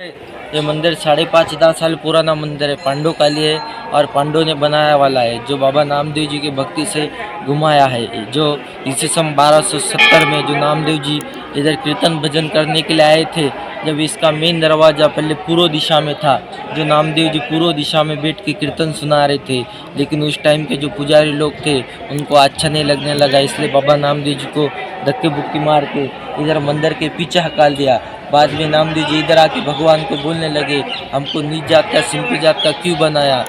ये मंदिर साढ़े पाँच हज़ार साल पुराना मंदिर है पांडव काली है और पांडव ने बनाया वाला है, जो बाबा नामदेव जी की भक्ति से घुमाया है, जो इसी सन 1270 में जो नामदेव जी इधर कीर्तन भजन करने के लिए आए थे, जब इसका मेन दरवाज़ा पहले पूर्व दिशा में था, जो नामदेव जी पूर्व दिशा में बैठ के कीर्तन सुना रहे थे, लेकिन उस टाइम के जो पुजारी लोग थे, उनको अच्छा नहीं लगने लगा, इसलिए बाबा नामदेव जी को धक्के बुक्की मार के इधर मंदिर के पीछे हकाल दिया बाद में नामदेव जी इधर आके भगवान को बोलने लगे, हमको नीच जात का सिंपल जात का क्यों बनाया?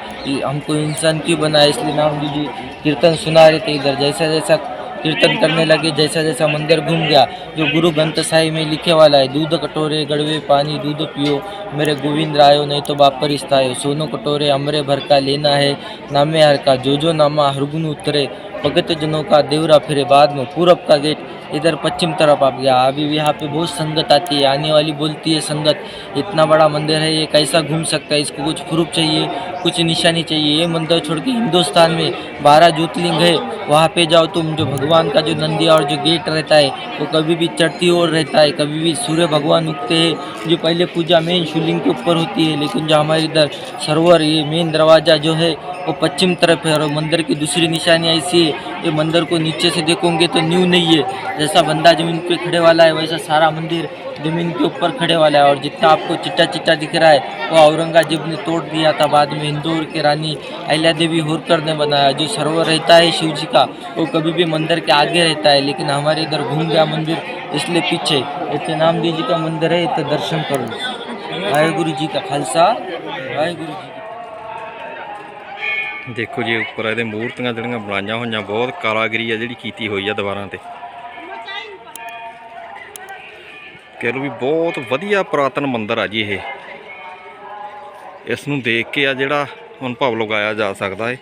हमको इंसान क्यों बनाया? इसलिए नामदेव जी कीर्तन सुना रहे थे इधर। जैसा जैसा कीर्तन करने लगे जैसा जैसा मंदिर घूम गया, जो गुरु ग्रंथ साहिब में लिखे वाला है, दूध कटोरे गड़वे पानी दूध पियो, मेरे गोविंद रायो नहीं तो बाप परिस्ता है सोनो कटोरे अमरे भर का लेना है, नामे हर का जो जो नामा हरगुन उतरे भगत जनों का देवरा फिरे बाद में पूरब का गेट इधर पश्चिम तरफ़ आप गया। अभी भी यहाँ पे बहुत संगत आती है, आने वाली बोलती है संगत। इतना बड़ा मंदिर है ये कैसा घूम सकता है, इसको कुछ प्रूफ चाहिए, कुछ निशानी चाहिए। ये मंदिर छोड़ के हिंदुस्तान में बारह ज्योतिर्लिंग है। वहाँ पे जाओ तुम जो भगवान का जो नंदी और जो गेट रहता है वो कभी भी चढ़ती ओर रहता है कभी भी सूर्य भगवान उगते हैं जो पहले पूजा मेन शिवलिंग के ऊपर होती है लेकिन जो हमारे इधर सरोवर ये मेन दरवाज़ा जो है वो पश्चिम तरफ है और मंदिर की दूसरी निशानी ऐसी है ये मंदिर को नीचे से देखोगे तो न्यू नहीं है जैसा बंदा जमीन पे खड़े वाला है वैसा सारा मंदिर जमीन के ऊपर खड़े वाला है और जितना आपको चिट्टा चिट्टा दिख रहा है वो औरंगजेब ने तोड़ दिया था बाद में इंदौर के रानी अहिल्या देवी होरकर ने बनाया जो सरोवर रहता है शिव जी का वो कभी भी मंदिर के आगे रहता है लेकिन हमारे इधर घूम गया मंदिर इसलिए पीछे इतने नामदेव जी का मंदिर है इतने दर्शन करो वाहेगुरु जी का खालसा वाहेगुरु जी की ਦੇਖੋ ਜੀ ਉੱਪਰ ਇਹਦੇ ਮੂਰਤੀਆਂ ਜਿਹੜੀਆਂ ਬਣਾਈਆਂ ਹੋਈਆਂ ਬਹੁਤ ਕਾਰਾਗਰੀ ਆ ਜਿਹੜੀ ਕੀਤੀ ਹੋਈ ਆ ਦੀਵਾਰਾਂ ਤੇ ਕਹਿ ਲਓ ਵੀ ਬਹੁਤ ਵਧੀਆ ਪੁਰਾਤਨ ਮੰਦਿਰ ਆ ਜੀ ਇਹ। ਇਸ ਨੂੰ ਦੇਖ ਕੇ ਆ ਜਿਹੜਾ ਅਨੁਭਵ ਲਗਾਇਆ ਜਾ ਸਕਦਾ ਹੈ।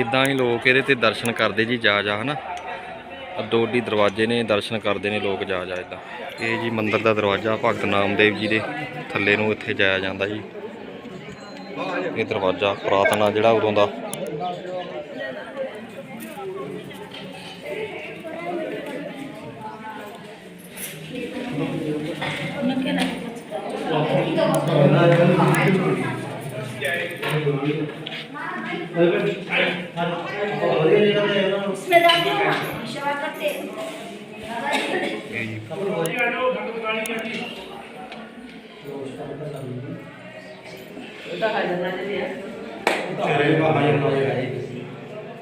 ਇਦਾਂ ਹੀ ਲੋਕ ਇਹਦੇ ਤੇ ਦਰਸ਼ਨ ਕਰਦੇ ਜੀ ਜਾ ਜਾ, ਹਨਾ? ਅੱਡੋ ਅੱਡੀ ਦਰਵਾਜ਼ੇ ਨੇ, ਦਰਸ਼ਨ ਕਰਦੇ ਨੇ ਲੋਕ ਜਾ ਜਾ ਇਦਾਂ ਇਹ ਜੀ ਮੰਦਿਰ ਦਾ ਦਰਵਾਜ਼ਾ, ਭਗਤ ਨਾਮਦੇਵ ਜੀ ਦੇ ਥੱਲੇ ਨੂੰ ਇੱਥੇ ਜਾਇਆ ਜਾਂਦਾ ਜੀ। ਇਹ ਦਰਵਾਜ਼ਾ ਪੁਰਾਤਨ ਆ ਜਿਹੜਾ ਉਦੋਂ ਦਾ। इसमें डालते हो ना सेवा करते ਇਹ ਜੀ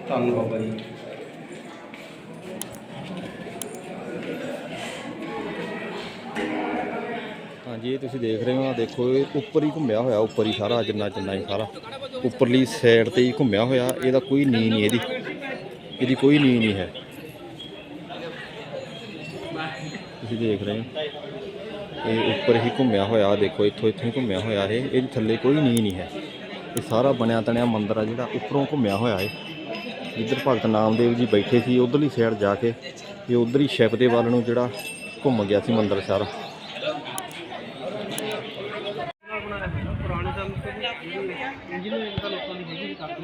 ਧੰਨ ਬਾਬਾ ਜੀ ਹਾਂਜੀ ਇਹ ਤੁਸੀਂ ਦੇਖ ਰਹੇ ਹੋ ਆ ਦੇਖੋ ਇਹ ਉੱਪਰ ਹੀ ਘੁੰਮਿਆ ਹੋਇਆ ਉੱਪਰ ਹੀ ਸਾਰਾ ਜਿੰਨਾ ਜਿੰਨਾ ਹੀ ਸਾਰਾ ਉੱਪਰਲੀ ਸਾਈਡ ਤੇ ਹੀ ਘੁੰਮਿਆ ਹੋਇਆ, ਇਹਦਾ ਕੋਈ ਨੀ ਨਹੀਂ ਇਹਦੀ। ਇਹਦੀ ਕੋਈ ਨੀ ਨਹੀਂ ਹੈ। ਤੁਸੀਂ ਦੇਖ ਰਹੇ ਹੋ। ਇਹ ਉੱਪਰ ਹੀ ਘੁੰਮਿਆ ਹੋਇਆ, ਦੇਖੋ ਇੱਥੋਂ ਇੱਥੋਂ ਹੀ ਘੁੰਮਿਆ ਹੋਇਆ ਇਹ। ਇਹਦੇ ਥੱਲੇ ਕੋਈ ਨੀ ਨਹੀਂ ਹੈ। ਇਹ ਸਾਰਾ ਬਣਿਆ ਤਣਿਆ ਮੰਦਿਰ ਆ ਜਿਹੜਾ, ਉੱਪਰੋਂ ਘੁੰਮਿਆ ਹੋਇਆ ਹੈ ਜਿੱਧਰ ਭਗਤ ਨਾਮਦੇਵ ਜੀ ਬੈਠੇ ਸੀ, ਉਧਰਲੀ ਸਾਈਡ ਜਾ ਕੇ, ਇਹ ਉਧਰ ਹੀ ਸ਼ਿਵ ਦੇ ਵੱਲ ਨੂੰ ਜਿਹੜਾ ਘੁੰਮ ਗਿਆ ਸੀ ਮੰਦਿਰ ਸਾਰਾ। ਇੰਜੀਨੀਅਰਿੰਗ ਦਾ ਲੋਕਾਂ ਦੀ ਹੈਗੀ ਕਰਦੇ